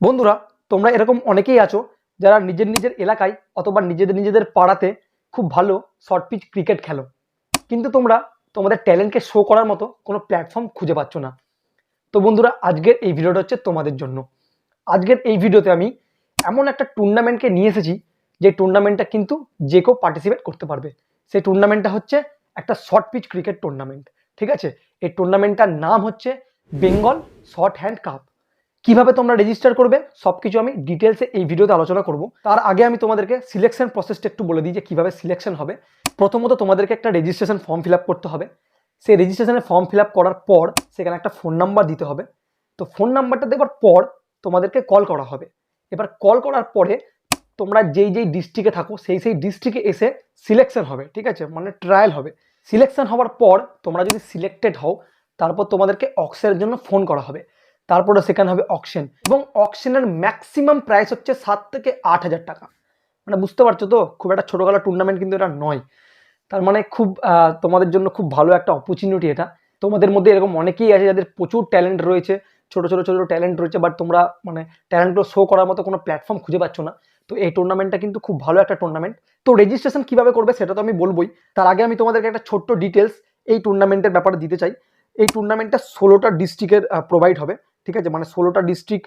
বন্ধুরা, তোমরা এরকম অনেকেই আছো যারা নিজের নিজের এলাকায় অথবা নিজেদের নিজেদের পাড়াতে খুব ভালো শর্ট পিচ ক্রিকেট খেলো। কিন্তু তোমরা তোমাদের ট্যালেন্টকে শো করার মতো কোনো প্ল্যাটফর্ম খুঁজে পাচ্ছ না। তো বন্ধুরা, আজকের এই ভিডিওটা হচ্ছে তোমাদের জন্য। আজকের এই ভিডিওতে আমি এমন একটা টুর্নামেন্টকে নিয়ে এসেছি, যে টুর্নামেন্টটা কিন্তু যে কেউ পার্টিসিপেট করতে পারবে। সেই টুর্নামেন্টটা হচ্ছে একটা শর্ট পিচ ক্রিকেট টুর্নামেন্ট ঠিক আছে? এই টুর্নামেন্টটার নাম হচ্ছে বেঙ্গল শর্ট হ্যান্ড কাপ কীভাবে তোমরা রেজিস্টার করবে সব কিছু আমি ডিটেলসে এই ভিডিওতে আলোচনা করব। তার আগে আমি তোমাদেরকে সিলেকশন প্রসেসটা একটু বলে দিই যে কীভাবে সিলেকশন হবে। প্রথমত তোমাদেরকে একটা রেজিস্ট্রেশন ফর্ম ফিল করতে হবে। সেই রেজিস্ট্রেশনের ফর্ম ফিল করার পর সেখানে একটা ফোন নাম্বার দিতে হবে। তো ফোন নাম্বারটা দেওয়ার পর তোমাদেরকে কল করা হবে। এবার কল করার পরে তোমরা যেই যেই ডিস্ট্রিক্টে থাকো, সেই সেই ডিস্ট্রিক্টে এসে সিলেকশন হবে, ঠিক আছে? মানে ট্রায়াল হবে। সিলেকশন হওয়ার পর তোমরা যদি সিলেক্টেড হও, তারপর তোমাদেরকে অক্সের জন্য ফোন করা হবে। তারপরে সেখানে হবে অকশন এবং অকশনের ম্যাক্সিমাম প্রাইস হচ্ছে সাত থেকে আট হাজার টাকা। মানে বুঝতে পারছ তো? খুব একটা ছোটোখাটো টুর্নামেন্ট কিন্তু এটা নয়। তার মানে খুব তোমাদের জন্য খুব ভালো একটা অপরচুনিটি এটা। তোমাদের মধ্যে এরকম অনেকেই আছে যাদের প্রচুর ট্যালেন্ট রয়েছে, ছোটো ছোটো ছোটো ট্যালেন্ট রয়েছে বাট তোমরা মানে ট্যালেন্টগুলো শো করার মতো কোনো প্ল্যাটফর্ম খুঁজে পাচ্ছ না। তো এই টুর্নামেন্টটা কিন্তু খুব ভালো একটা টুর্নামেন্ট তো রেজিস্ট্রেশন কীভাবে করবে সেটা তো আমি বলবোই। তার আগে আমি তোমাদেরকে একটা ছোট্ট ডিটেলস এই টুর্নামেন্টের ব্যাপারে দিতে চাই। এই টুর্নামেন্টটা ষোলোটা ডিস্ট্রিক্টের প্রোভাইড হবে। ঠিক আছে? মানে ষোলোটা ডিস্ট্রিক্ট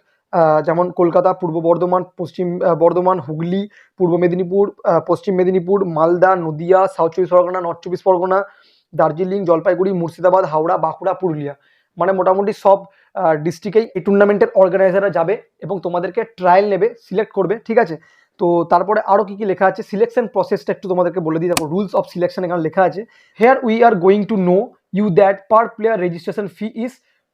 যেমন কলকাতা, পূর্ব বর্ধমান, পশ্চিম বর্ধমান, হুগলি, পূর্ব মেদিনীপুর পশ্চিম মেদিনীপুর, মালদা, নদিয়া সাউথ চব্বিশ পরগনা নর্থ চব্বিশ পরগনা, দার্জিলিং, জলপাইগুড়ি, মুর্শিদাবাদ, হাওড়া, বাঁকুড়া, পুরুলিয়া। মানে মোটামুটি সব ডিস্ট্রিক্টেই এই টুর্নামেন্টের অর্গানাইজাররা যাবে এবং তোমাদেরকে ট্রায়াল নেবে সিলেক্ট করবে, ঠিক আছে? তো তারপরে আরও কী কী লেখা আছে? সিলেকশন প্রসেসটা একটু তোমাদেরকে বলে দিই। দেখো রুলস অফ সিলেকশন এখানে লেখা আছে। Here we are going to know you that per player registration fee is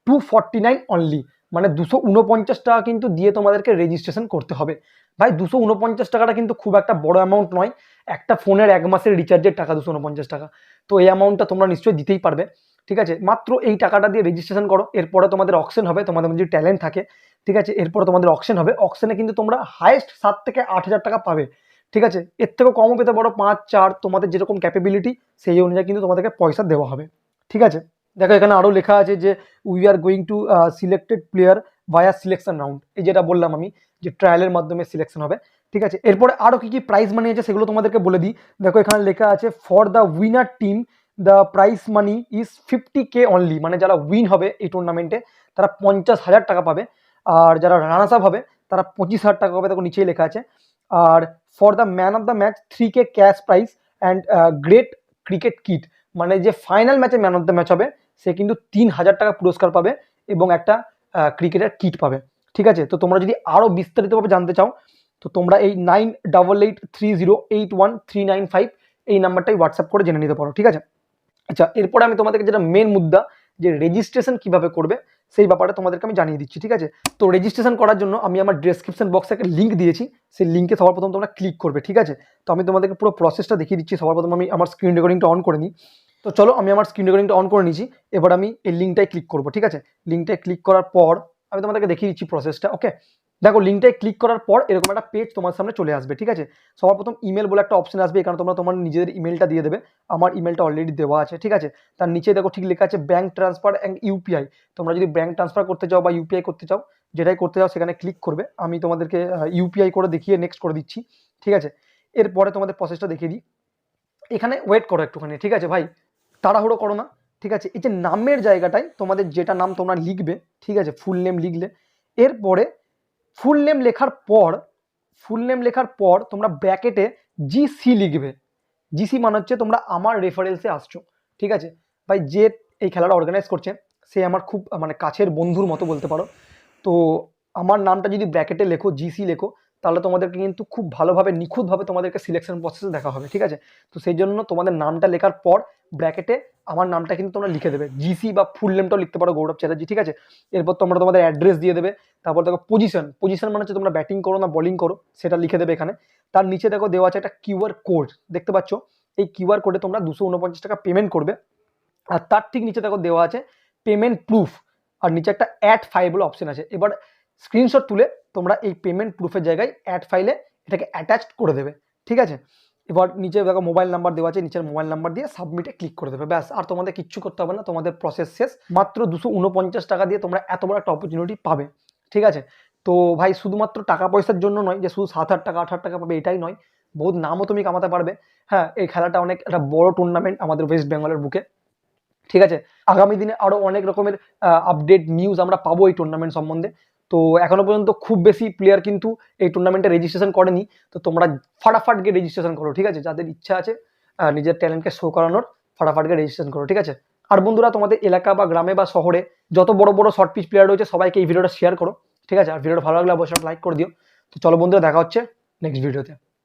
two forty nine only মানে দুশো উনপঞ্চাশ টাকা কিন্তু দিয়ে তোমাদেরকে রেজিস্ট্রেশন করতে হবে। ভাই, দুশো উনপঞ্চাশ টাকাটা কিন্তু খুব একটা বড় অ্যামাউন্ট নয়। একটা ফোনের এক মাসের রিচার্জের টাকা, দুশো উনপঞ্চাশ টাকা। তো এই অ্যামাউন্টটা তোমরা নিশ্চয়ই দিতেই পারবে, ঠিক আছে? মাত্র এই টাকাটা দিয়ে রেজিস্ট্রেশন করো। এরপরে তোমাদের অকশন হবে, তোমাদের যদি ট্যালেন্ট থাকে, ঠিক আছে? এরপরে তোমাদের অকশন হবে। অকশনে কিন্তু তোমরা হায়েস্ট সাত থেকে আট হাজার টাকা পাবে, ঠিক আছে? এর থেকেও কমও পেতে পারো। পাঁচ, চার তোমাদের যেরকম ক্যাপেবিলিটি সেই অনুযায়ী কিন্তু তোমাদেরকে পয়সা দেওয়া হবে, ঠিক আছে? দেখো, এখানে আরও লেখা আছে যে we are going to selected player via selection round এই যেটা বললাম আমি, যে ট্রায়ালের মাধ্যমে সিলেকশন হবে। ঠিক আছে? এরপরে আরও কী কী প্রাইজ মানি আছে সেগুলো তোমাদেরকে বলে দিই। দেখো, এখানে লেখা আছে for the winner team the prize money is fifty K only মানে যারা উইন হবে এই টুর্নামেন্টে তারা পঞ্চাশ হাজার টাকা পাবে। আর যারা রানার্স আপ হবে, তারা পঁচিশ হাজার টাকা পাবে। দেখো, নিচেই লেখা আছে। আর for the man of the match three K cash prize and great cricket kit মানে যে ফাইনাল ম্যাচে ম্যান অফ দ্য ম্যাচ হবে সে কিন্তু তিন হাজার টাকা পুরস্কার পাবে এবং একটা ক্রিকেটের কিট পাবে। ঠিক আছে? তো তোমরা যদি আরও বিস্তারিতভাবে জানতে চাও, তো তোমরা এই nine double eight three zero eight one three nine five এই নাম্বারটাই হোয়াটসঅ্যাপ করে জেনে নিতে পারো। ঠিক আছে? আচ্ছা এরপরে আমি তোমাদেরকে যেটা মেন মুদ্রা, যে রেজিস্ট্রেশন কীভাবে করবে, সেই ব্যাপারে তোমাদেরকে আমি জানিয়ে দিচ্ছি। ঠিক আছে? তো রেজিস্ট্রেশন করার জন্য আমি আমার ডেসক্রিপশন বক্সে একটা লিঙ্ক দিয়েছি। সেই লিঙ্কে সবার প্রথম তোমরা ক্লিক করবে। ঠিক আছে? তো আমি তোমাদেরকে পুরো প্রসেসটা দেখিয়ে দিচ্ছি। সবার প্রথম আমি আমার স্ক্রিন রেকর্ডিংটা অন করে নিই। তো চলো আমি আমার স্ক্রিন রেকর্ডিংটা অন করে নিয়েছি। এবার আমি এই লিঙ্কটায় ক্লিক করব, ঠিক আছে? লিঙ্কটায় ক্লিক করার পর আমি তোমাদেরকে দেখিয়ে দিচ্ছি প্রসেসটা ওকে দেখো লিঙ্কটায় ক্লিক করার পর এরকম একটা পেজ তোমার সামনে চলে আসবে, ঠিক আছে? সবার প্রথম ইমেল বলে একটা অপশন আসবে এখানে তোমরা তোমার নিজেদের ইমেলটা দিয়ে দেবে। আমার ইমেলটা অলরেডি দেওয়া আছে, ঠিক আছে? তার নিচে দেখো ঠিক লেখা আছে ব্যাঙ্ক ট্রান্সফার অ্যান্ড ইউপিআই তোমরা যদি ব্যাঙ্ক ট্রান্সফার করতে চাও বা ইউপিআই করতে চাও, যেটাই করতে চাও সেখানে ক্লিক করবে। আমি তোমাদেরকে ইউপিআই করে দেখিয়ে নেক্সট করে দিচ্ছি, ঠিক আছে? এরপরে তোমাদের প্রসেসটা দেখিয়ে দিই। এখানে ওয়েট করো একটুখানি, ঠিক আছে ভাই? তাড়াহুড়ো করো না, ঠিক আছে? এই যে নামের জায়গাটায় তোমাদের যেটা নাম তোমরা লিখবে, ঠিক আছে? ফুল নেম লিখলে। এরপরে ফুল নেম লেখার পর ফুল নেম লেখার পর তোমরা ব্র্যাকেটে জিসি লিখবে। জিসি মানে হচ্ছে তোমরা আমার রেফারেন্সে আসছো, ঠিক আছে? ভাই, যে এই খেলাটা অর্গানাইজ করছে, সে আমার খুব মানে কাছের বন্ধুর মতো বলতে পারো। তো আমার নামটা যদি ব্র্যাকেটে লেখো জিসি লেখো তাহলে তোমাদেরকে কিন্তু খুব ভালোভাবে, নিখুঁতভাবে তোমাদেরকে সিলেকশন প্রসেসে দেখা হবে, ঠিক আছে? তো সেই জন্য তোমাদের নামটা লেখার পর ব্র্যাকেটে আমার নামটা কিন্তু তোমরা লিখে দেবে। জিসি বা ফুল নেমটাও লিখতে পারো গৌরব চ্যাটার্জি, ঠিক আছে? এরপর তোমরা তোমাদের অ্যাড্রেস দিয়ে দেবে, তারপর দেখো পজিশন পজিশন মানে হচ্ছে তোমরা ব্যাটিং করো না বোলিং করো, সেটা লিখে দেবে এখানে। তার নিচে দেখো দেওয়া আছে একটা কিউআর কোড দেখতে পাচ্ছ? এই কিউআর কোডে তোমরা দুশো উনপঞ্চাশ টাকা পেমেন্ট করবে। আর তার ঠিক নিচে দেখো দেওয়া আছে পেমেন্ট প্রুফ আর নিচে একটা অ্যাড ফাইল বলে অপশন আছে। এবার স্ক্রিনশট তুলে তোমরা এই পেমেন্ট প্রুফের জায়গায় অ্যাড ফাইলে এটাকে অ্যাটাচ করে দেবে, ঠিক আছে? এবার নিচে দেখো মোবাইল নাম্বার দেওয়া আছে, নিচের মোবাইল নাম্বার দিয়ে সাবমিটে ক্লিক করে দেবে, ব্যাস, আর তোমাদের কিচ্ছু করতে হবে না, তোমাদের প্রসেস শেষ। মাত্র দুশো উনপঞ্চাশ টাকা দিয়ে তোমরা এত বড় একটা অপরচুনিটি পাবে, ঠিক আছে? তো ভাই, শুধুমাত্র টাকা পয়সার জন্য নয়, যে শুধু সাত হাজার টাকা, আট হাজার টাকা পাবে, এটাই নয়, বহুত নামও তুমি কামাতে পারবে। হ্যাঁ এই খেলাটা অনেক, একটা বড় টুর্নামেন্ট আমাদের ওয়েস্ট বেঙ্গলের বুকে, ঠিক আছে? আগামী দিনে আরও অনেক রকমের আপডেট নিউজ আমরা পাবো এই টুর্নামেন্ট সম্বন্ধে। তো এখনও পর্যন্ত খুব বেশি প্লেয়ার কিন্তু এই টুর্নামেন্টে রেজিস্ট্রেশন করেনি। তো তোমরা ফাটাফাট গিয়ে রেজিস্ট্রেশন করো, ঠিক আছে? যাদের ইচ্ছা আছে নিজের ট্যালেন্টকে শো করানোর, ফাটাফাট গিয়ে রেজিস্ট্রেশন করো, ঠিক আছে? আর বন্ধুরা, তোমাদের এলাকা বা গ্রামে বা শহরে যত বড় বড় শর্ট পিচ প্লেয়ার রয়েছে, সবাইকে এই ভিডিওটা শেয়ার করো, ঠিক আছে? আর ভিডিওটা ভালো লাগলে অবশ্যই লাইক করে দিও। তো চলো বন্ধুরা, দেখা হচ্ছে নেক্সট ভিডিওতে